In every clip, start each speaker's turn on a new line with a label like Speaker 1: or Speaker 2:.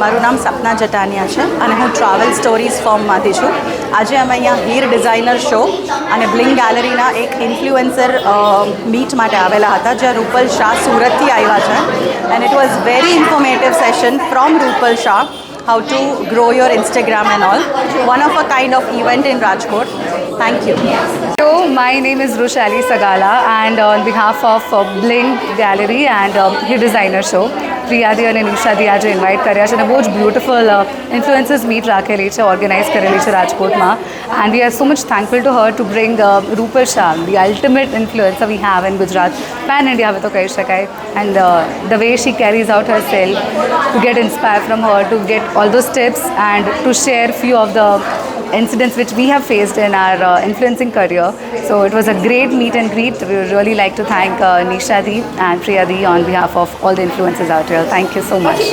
Speaker 1: મારું નામ સપના જટાનિયા છે અને હું ટ્રાવેલ સ્ટોરીઝ ફોર્મમાંથી છું. આજે અમે અહીંયા હીર ડિઝાઇનર શો અને બ્લિંગ ગેલેરીના એક ઇન્ફ્લુએન્સર મીટ માટે આવેલા હતા, જ્યાં રૂપલ શાહ સુરતથી આવ્યા છે. And it was very informative session from Rupal Shah how to grow your Instagram and all one of a kind of event in Rajkot thank you.
Speaker 2: Hello, my name is Rushali Sagala, and on behalf of uh, Bling Gallery and uh, Hit Designer Show, પ્રિયાદી અને નિશાદી આજે invite કર્યા છે અને બહુ જ beautiful ઇન્ફ્લુએન્સીસ meet રાખેલી છે organise કરેલી છે રાજકોટમાં and we are so much thankful to her to bring Rupal Shah the ultimate influencer we have in Gujarat pan India હવે તો કહી શકાય and the way she carries out herself to get inspire from her to get all those tips and to share few of the incidents which we have faced in our uh, influencing career. So it was a great meet and greet. We would really like to thank uh, Nisha Di and Priya Di on behalf of all the influencers out here. Thank you so much.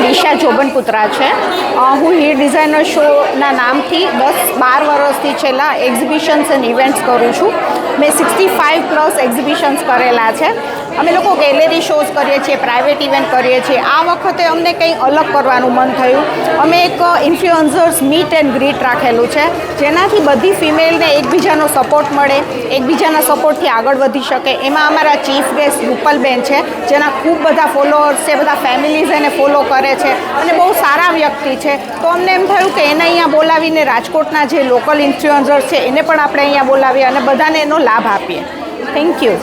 Speaker 3: દિશા ચોબનપુત્રા છે અ, હું Heer designer શોના નામથી દસ બાર વર્ષથી છેલ્લા exhibitions and events કરું છું મેં સિક્સટી ફાઇવ પ્લસ એક્ઝિબિશન્સ કરેલા છે અમે લોકો ગેલેરી શોઝ કરીએ છીએ પ્રાઇવેટ ઇવેન્ટ કરીએ છીએ. આ વખતે અમને કંઈ અલગ કરવાનું મન થયું. અમે એક ઇન્ફ્લુઅન્સર્સ મીટ એન્ડ ગ્રીટ રાખેલું છે, જેનાથી બધી ફિમેલને એકબીજાનો સપોર્ટ મળે, એકબીજાના સપોર્ટથી આગળ વધી શકે. એમાં અમારા ચીફ ગેસ્ટ રૂપલબેન છે, જેના ખૂબ બધા ફોલોઅર્સ છે, બધા ફેમિલીઝ એને ફોલો કરે છે અને બહુ સારા વ્યક્તિ છે. તો અમને એમ થયું કે એને અહીંયા બોલાવીને રાજકોટના જે લોકલ ઇન્ફ્લુઅન્સર્સ છે, એને પણ આપણે અહીંયા બોલાવીએ અને બધાને એનો લાભ આપીએ. થેન્ક યુ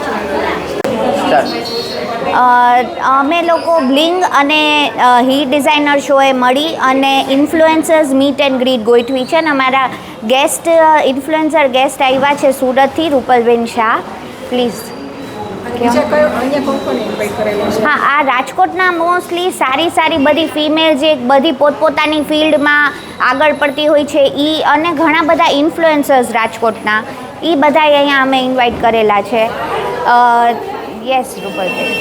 Speaker 4: અમે લોકો બ્લિંગ અને હી ડિઝાઇનર શોએ મળી અને ઇન્ફ્લુએન્સર્સ મીટ એન્ડ ગ્રીટ ગોઠવી છે અને અમારા ગેસ્ટ ઇન્ફ્લુએન્સર ગેસ્ટ આવ્યા છે સુરતથી રૂપલબેન શાહ. પ્લીઝ હા આ રાજકોટના મોસ્ટલી સારી સારી બધી ફિમેલ જે બધી પોતપોતાની ફિલ્ડમાં આગળ પડતી હોય છે એ અને ઘણા બધા ઇન્ફ્લુએન્સર્સ રાજકોટના. એ બધાય અહીંયા અમે ઇન્વાઇટ કરેલા છે. યસ રૂપલબેન.